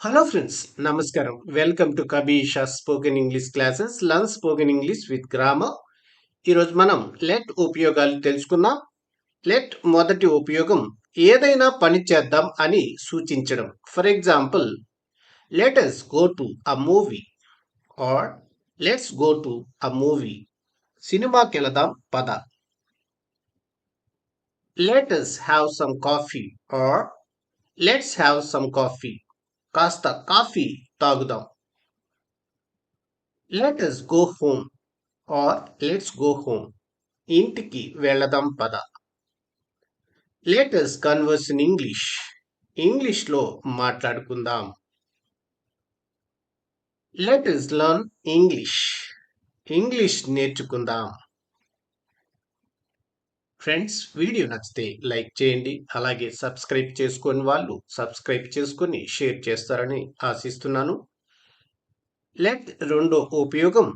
Hello friends నమస్కారం welcome to Kabisha spoken English classes learn spoken English with grammar ఈరోజు మనం let ఉపయోగాలు తెలుసుకుందాం. లెట్ మొదటి ఉపయోగం ఏదైనా పని చేద్దాం అని సూచించడం. For example let us go to a movie or let's go to a movie సినిమాకి వెళదాం. పద. Let us have some coffee or let's have some coffee కాస్త కాఫీ తాగుదాం. Let us go home or let's go home ఇంటికి వెళదాం పద. Let us converse in English ఇంగ్లీష్లో మాట్లాడుకుందాం. Let us learn English English నేర్చుకుందాం. ఫ్రెండ్స్ వీడియో నచ్చితే like చేయండి అలాగే సబ్స్క్రైబ్ చేసుకొని వాళ్ళు సబ్స్క్రైబ్ చేసుకొని షేర్ చేస్తారని ఆశిస్తున్నాను. లెట్ రెండో ఉపయోగం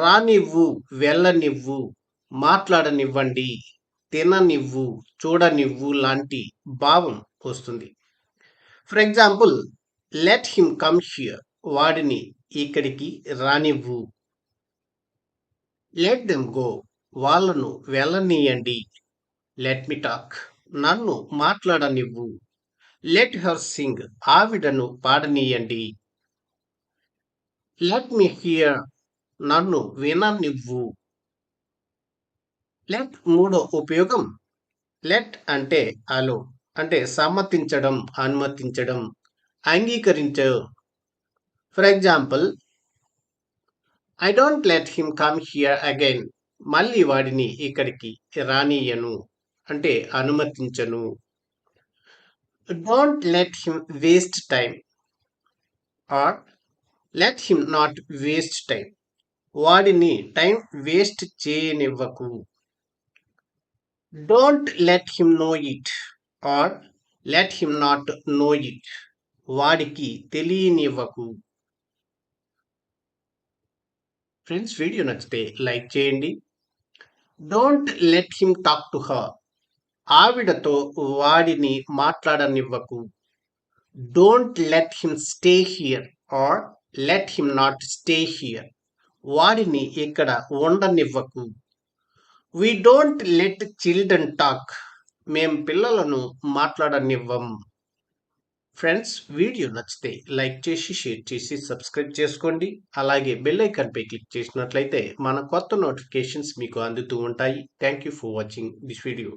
రానివ్వు వెళ్ళనివ్వు మాట్లాడనివ్వండి తిననివ్వు చూడనివ్వు లాంటి భావం వస్తుంది. For example let him come here వాడిని ఇక్కడికి రానివ్వు. లెట్ దెమ్ గో వాళ్ళను వెళ్ళనీయండి. లెట్ మీ టాక్ నన్ను మాట్లాడనివ్వు. లెట్ హర్ సింగ్ ఆవిడను పాడనీయండి. లెట్ మీ హియర్ నన్ను విననివ్వు. లెట్ మూడో ఉపయోగం. లెట్ అంటే అలో అంటే సమ్మతించడం అనుమతించడం అంగీకరించే. For example I don't let him come here again మళ్ళీ వాడిని ఇక్కడికి రానియను అంటే అనుమతించను. Don't let him waste time or let him not waste time వాడిని time waste చేయనివ్వకు. Don't let him know it or let him not know it వాడికి తెలియనివ్వకు. Friends video నచ్చితే like చేయండి. Don't let him talk to her ఆవిడతో వాడిని మాట్లాడనివ్వకు. Don't let him stay here or let him not stay here వాడిని ఇక్కడ ఉండనివ్వకు. We don't let children talk మేం పిల్లలను మాట్లాడనివ్వం. ఫ్రెండ్స్ వీడియో నచ్చితే లైక్ చేసి షేర్ చేసి సబ్స్క్రైబ్ చేసుకోండి. అలాగే బెల్ ఐకాన్పై క్లిక్ చేసినట్లయితే మన కొత్త నోటిఫికేషన్స్ మీకు అందుతూ ఉంటాయి. Thank you for watching this video